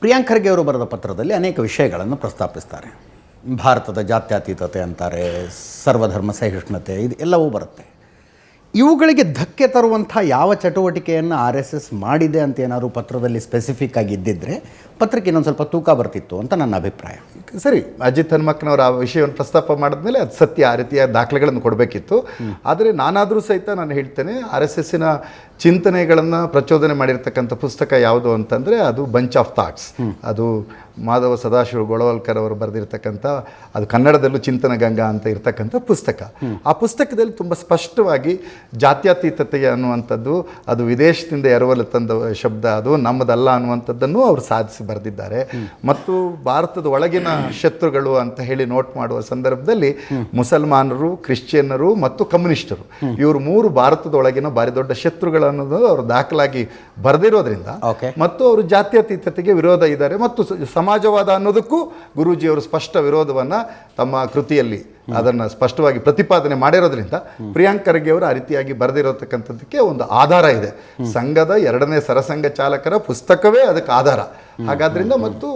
ಪ್ರಿಯಾಂಕ್ ಖರ್ಗೆ ಅವರು ಬರೆದ ಪತ್ರದಲ್ಲಿ ಅನೇಕ ವಿಷಯಗಳನ್ನು ಪ್ರಸ್ತಾಪಿಸ್ತಾರೆ. ಭಾರತದ ಜಾತ್ಯತೀತತೆ ಅಂತಾರೆ, ಸರ್ವಧರ್ಮ ಸಹಿಷ್ಣುತೆ, ಇದು ಎಲ್ಲವೂ ಬರುತ್ತೆ. ಇವುಗಳಿಗೆ ಧಕ್ಕೆ ತರುವಂಥ ಯಾವ ಚಟುವಟಿಕೆಯನ್ನು ಆರ್ ಎಸ್ ಎಸ್ ಮಾಡಿದೆ ಅಂತ ಏನಾದರೂ ಪತ್ರದಲ್ಲಿ ಸ್ಪೆಸಿಫಿಕ್ ಆಗಿ ಇದ್ದಿದ್ದರೆ ಪತ್ರಕ್ಕೆ ಇನ್ನೊಂದು ಸ್ವಲ್ಪ ತೂಕ ಬರ್ತಿತ್ತು ಅಂತ ನನ್ನ ಅಭಿಪ್ರಾಯ. ಸರಿ, ಅಜಿತ್ ಹನುಮಕ್ಕನವರು ಆ ವಿಷಯವನ್ನು ಪ್ರಸ್ತಾಪ ಮಾಡಿದ್ಮೇಲೆ ಅದು ಸತ್ಯ, ಆ ರೀತಿಯ ದಾಖಲೆಗಳನ್ನು ಕೊಡಬೇಕಿತ್ತು. ಆದರೆ ನಾನಾದರೂ ಸಹಿತ ನಾನು ಹೇಳ್ತೇನೆ, ಆರ್ ಎಸ್ ಎಸ್ಸಿನ ಚಿಂತನೆಗಳನ್ನು ಪ್ರಚೋದನೆ ಮಾಡಿರ್ತಕ್ಕಂಥ ಪುಸ್ತಕ ಯಾವುದು ಅಂತಂದರೆ ಅದು ಬಂಚ್ ಆಫ್ ಥಾಟ್ಸ್ ಅದು ಮಾಧವ ಸದಾಶಿವ ಗೊಳವಲ್ಕರ್ ಅವರು ಬರೆದಿರ್ತಕ್ಕಂಥ, ಅದು ಕನ್ನಡದಲ್ಲೂ ಚಿಂತನ ಗಂಗಾ ಅಂತ ಇರ್ತಕ್ಕಂಥ ಪುಸ್ತಕ. ಆ ಪುಸ್ತಕದಲ್ಲಿ ತುಂಬ ಸ್ಪಷ್ಟವಾಗಿ ಜಾತ್ಯತೀತತೆ ಅನ್ನುವಂಥದ್ದು, ಅದು ವಿದೇಶದಿಂದ ಎರವಲು ತಂದ ಶಬ್ದ, ಅದು ನಮ್ಮದಲ್ಲ ಅನ್ನುವಂಥದ್ದನ್ನು ಅವರು ಸಾಧಿಸಿ ಬರೆದಿದ್ದಾರೆ. ಮತ್ತು ಭಾರತದ ಒಳಗಿನ ಶತ್ರುಗಳು ಅಂತ ಹೇಳಿ ನೋಟ್ ಮಾಡುವ ಸಂದರ್ಭದಲ್ಲಿ ಮುಸಲ್ಮಾನರು ಕ್ರಿಶ್ಚಿಯನ್ನರು ಮತ್ತು ಕಮ್ಯುನಿಸ್ಟರು. ಇವರು ಮೂರು ಭಾರತದ ಒಳಗಿನ ಭಾರಿ ದೊಡ್ಡ ಶತ್ರುಗಳು ಅನ್ನೋದು ಅವರು ದಾಖಲಾಗಿ ಬರೆದಿರೋದ್ರಿಂದ ಮತ್ತು ಅವರು ಜಾತ್ಯತೀತತೆಗೆ ವಿರೋಧ ಇದ್ದಾರೆ ಮತ್ತು ಸಮಾಜವಾದ ಅನ್ನೋದಕ್ಕೂ ಗುರೂಜಿಯವರು ಸ್ಪಷ್ಟ ವಿರೋಧವನ್ನು ತಮ್ಮ ಕೃತಿಯಲ್ಲಿ ಅದನ್ನು ಸ್ಪಷ್ಟವಾಗಿ ಪ್ರತಿಪಾದನೆ ಮಾಡಿರೋದ್ರಿಂದ ಪ್ರಿಯಾಂಕ್ ಖರ್ಗೆ ಅವರು ಆ ರೀತಿಯಾಗಿ ಬರೆದಿರತಕ್ಕಂಥದ್ದಕ್ಕೆ ಒಂದು ಆಧಾರ ಇದೆ. ಸಂಘದ ಎರಡನೇ ಸರಸಂಘ ಚಾಲಕರ ಪುಸ್ತಕವೇ ಅದಕ್ಕೆ ಆಧಾರ. ಹಾಗಾದ್ರಿಂದ ಮತ್ತು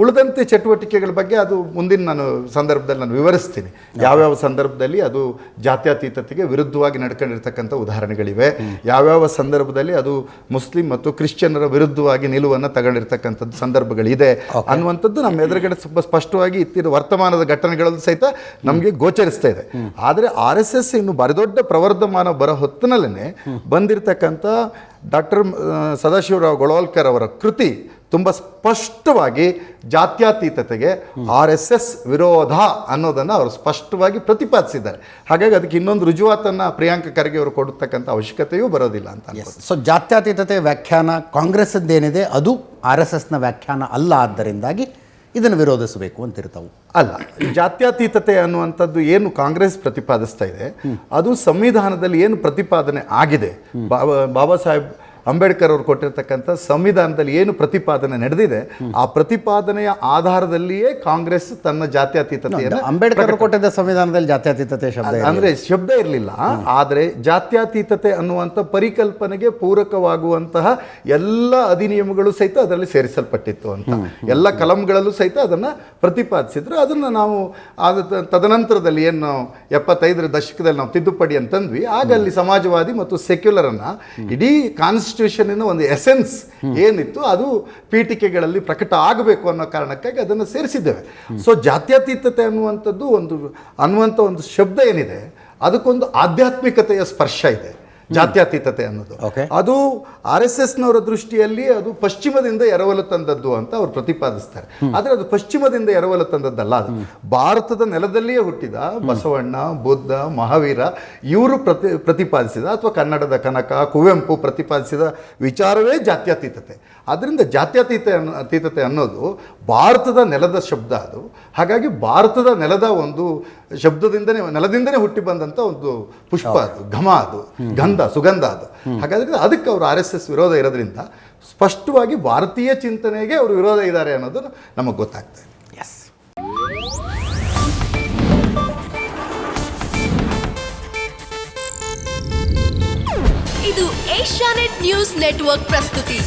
ಉಳಿದಂತೆ ಚಟುವಟಿಕೆಗಳ ಬಗ್ಗೆ ಅದು ಮುಂದಿನ ನಾನು ಸಂದರ್ಭದಲ್ಲಿ ನಾನು ವಿವರಿಸ್ತೀನಿ. ಯಾವ್ಯಾವ ಸಂದರ್ಭದಲ್ಲಿ ಅದು ಜಾತ್ಯತೀತತೆಗೆ ವಿರುದ್ಧವಾಗಿ ನಡ್ಕೊಂಡಿರ್ತಕ್ಕಂಥ ಉದಾಹರಣೆಗಳಿವೆ. ಯಾವ್ಯಾವ ಸಂದರ್ಭದಲ್ಲಿ ಅದು ಮುಸ್ಲಿಂ ಮತ್ತು ಕ್ರಿಶ್ಚಿಯನ್ನರ ವಿರುದ್ಧವಾಗಿ ನಿಲುವನ್ನು ತಗೊಂಡಿರ್ತಕ್ಕಂಥದ್ದು ಸಂದರ್ಭಗಳಿದೆ ಅನ್ನುವಂಥದ್ದು ನಮ್ಮ ಎದುರುಗಡೆ ತುಂಬ ಸ್ಪಷ್ಟವಾಗಿ ಇತ್ತಿರುವ ವರ್ತಮಾನದ ಘಟನೆಗಳಲ್ಲೂ ಸಹಿತ ನಮಗೆ ಗೋಚರಿಸ್ತಾ ಇದೆ. ಆದರೆ ಆರ್ ಎಸ್ ಎಸ್ ಇನ್ನು ಬರದೊಡ್ಡ ಪ್ರವರ್ಧಮಾನ ಬರೋ ಹೊತ್ತಿನಲ್ಲೇ ಬಂದಿರತಕ್ಕಂಥ ಡಾಕ್ಟರ್ ಸದಾಶಿವರಾವ್ ಗೊಳವಲ್ಕರ್ ಅವರ ಕೃತಿ ತುಂಬ ಸ್ಪಷ್ಟವಾಗಿ ಜಾತ್ಯತೀತತೆಗೆ ಆರ್ ಎಸ್ ಎಸ್ ವಿರೋಧ ಅನ್ನೋದನ್ನು ಅವರು ಸ್ಪಷ್ಟವಾಗಿ ಪ್ರತಿಪಾದಿಸಿದ್ದಾರೆ. ಹಾಗಾಗಿ ಅದಕ್ಕೆ ಇನ್ನೊಂದು ರುಜುವಾತನ್ನು ಪ್ರಿಯಾಂಕ ಖರ್ಗೆ ಅವರು ಕೊಡತಕ್ಕಂಥ ಅವಶ್ಯಕತೆಯೂ ಬರೋದಿಲ್ಲ ಅಂತ. ಸೊ ಜಾತ್ಯತೀತತೆ ವ್ಯಾಖ್ಯಾನ ಕಾಂಗ್ರೆಸ್ಸದ್ದೇನಿದೆ ಅದು ಆರ್ ಎಸ್ ಎಸ್ನ ವ್ಯಾಖ್ಯಾನ ಅಲ್ಲ ಆದ್ದರಿಂದಾಗಿ ಇದನ್ನು ವಿರೋಧಿಸಬೇಕು ಅಂತಿರ್ತಾವು. ಅಲ್ಲ ಜಾತ್ಯತೀತತೆ ಅನ್ನುವಂಥದ್ದು ಏನು ಕಾಂಗ್ರೆಸ್ ಪ್ರತಿಪಾದಿಸ್ತಾ ಇದೆ ಅದು ಸಂವಿಧಾನದಲ್ಲಿ ಏನು ಪ್ರತಿಪಾದನೆ ಆಗಿದೆ ಬಾಬಾ ಬಾಬಾ ಸಾಹೇಬ್ ಅಂಬೇಡ್ಕರ್ ಅವರು ಕೊಟ್ಟಿರ್ತಕ್ಕಂಥ ಸಂವಿಧಾನದಲ್ಲಿ ಏನು ಪ್ರತಿಪಾದನೆ ನಡೆದಿದೆ ಆ ಪ್ರತಿಪಾದನೆಯ ಆಧಾರದಲ್ಲಿಯೇ ಕಾಂಗ್ರೆಸ್ ತನ್ನ ಜಾತ್ಯತೀತತೆಯನ್ನು ಅಂಬೇಡ್ಕರ್ ಕೊಟ್ಟಿದ್ದ ಸಂವಿಧಾನದಲ್ಲಿ ಜಾತ್ಯತೀತತೆ ಶಬ್ದ. ಅಂದ್ರೆ ಶಬ್ದ ಇರಲಿಲ್ಲ ಆದರೆ ಜಾತ್ಯತೀತತೆ ಅನ್ನುವಂಥ ಪರಿಕಲ್ಪನೆಗೆ ಪೂರಕವಾಗುವಂತಹ ಎಲ್ಲ ಅಧಿನಿಯಮಗಳು ಸಹಿತ ಅದರಲ್ಲಿ ಸೇರಿಸಲ್ಪಟ್ಟಿತ್ತು ಅಂತ. ಎಲ್ಲ ಕಲಂಗಳಲ್ಲೂ ಸಹಿತ ಅದನ್ನ ಪ್ರತಿಪಾದಿಸಿದ್ರು. ಅದನ್ನ ನಾವು ಆದ ತದನಂತರದಲ್ಲಿ ಏನು ಎಪ್ಪತ್ತೈದರ ದಶಕದಲ್ಲಿ ನಾವು ತಿದ್ದುಪಡಿ ಅಂತಂದ್ವಿ. ಆಗ ಅಲ್ಲಿ ಸಮಾಜವಾದಿ ಮತ್ತು ಸೆಕ್ಯುಲರ್ ಅನ್ನ ಇಡೀ ಕಾನ್ಸ್ಟಿಟ್ಯೂಷನ್ ಒಂದು ಎಸೆನ್ಸ್ ಏನಿತ್ತು, ಅದು ಪೀಠಿಕೆಗಳಲ್ಲಿ ಪ್ರಕಟ ಆಗಬೇಕು ಅನ್ನೋ ಕಾರಣಕ್ಕಾಗಿ ಅದನ್ನು ಸೇರಿಸಿದ್ದೇವೆ. ಸೊ ಜಾತ್ಯತೀತತೆ ಅನ್ನುವಂಥದ್ದು ಒಂದು, ಅನ್ನುವಂಥ ಒಂದು ಶಬ್ದ ಏನಿದೆ, ಅದಕ್ಕೊಂದು ಆಧ್ಯಾತ್ಮಿಕತೆಯ ಸ್ಪರ್ಶ ಇದೆ. ಜಾತ್ಯತೀತತೆ ಅನ್ನೋದು. ಅದು ಆರ್ ಎಸ್ ಎಸ್ನವರ ದೃಷ್ಟಿಯಲ್ಲಿ ಅದು ಪಶ್ಚಿಮದಿಂದ ಎರವಲು ತಂದದ್ದು ಅಂತ ಅವರು ಪ್ರತಿಪಾದಿಸ್ತಾರೆ. ಆದರೆ ಅದು ಪಶ್ಚಿಮದಿಂದ ಎರವಲು ತಂದದ್ದಲ್ಲ ಅದು. ಭಾರತದ ನೆಲದಲ್ಲಿಯೇ ಹುಟ್ಟಿದ ಬಸವಣ್ಣ ಬುದ್ಧ ಮಹಾವೀರ ಇವರು ಪ್ರತಿ ಪ್ರತಿಪಾದಿಸಿದ ಅಥವಾ ಕನ್ನಡದ ಕನಕ ಕುವೆಂಪು ಪ್ರತಿಪಾದಿಸಿದ ವಿಚಾರವೇ ಜಾತ್ಯತೀತತೆ ಅದರಿಂದ ಜಾತ್ಯತೀತ ಅನ್ನೋ ಅತೀತತೆ ಅನ್ನೋದು ಭಾರತದ ನೆಲದ ಶಬ್ದ ಅದು. ಹಾಗಾಗಿ ಭಾರತದ ನೆಲದ ಒಂದು ಶಬ್ದದಿಂದನೇ ನೆಲದಿಂದನೇ ಹುಟ್ಟಿ ಬಂದಂಥ ಒಂದು ಪುಷ್ಪ ಅದು ಘಮ ಅದು ಗಂಧ ಸುಗಂಧ ಅದು. ಹಾಗಾದ್ರೆ ಅದಕ್ಕೆ ಅವರು ಆರ್ ಎಸ್ ಎಸ್ ವಿರೋಧ ಇರೋದ್ರಿಂದ ಸ್ಪಷ್ಟವಾಗಿ ಭಾರತೀಯ ಚಿಂತನೆಗೆ ಅವರು ವಿರೋಧ ಇದ್ದಾರೆ ಅನ್ನೋದು ನಮಗೆ ಗೊತ್ತಾಗ್ತದೆ ಇದೆ. ಎಸ್ ಇದು ಏಷ್ಯಾನೆಟ್ ನ್ಯೂಸ್ ನೆಟ್ವರ್ಕ್ ಪ್ರಸ್ತುತಿ.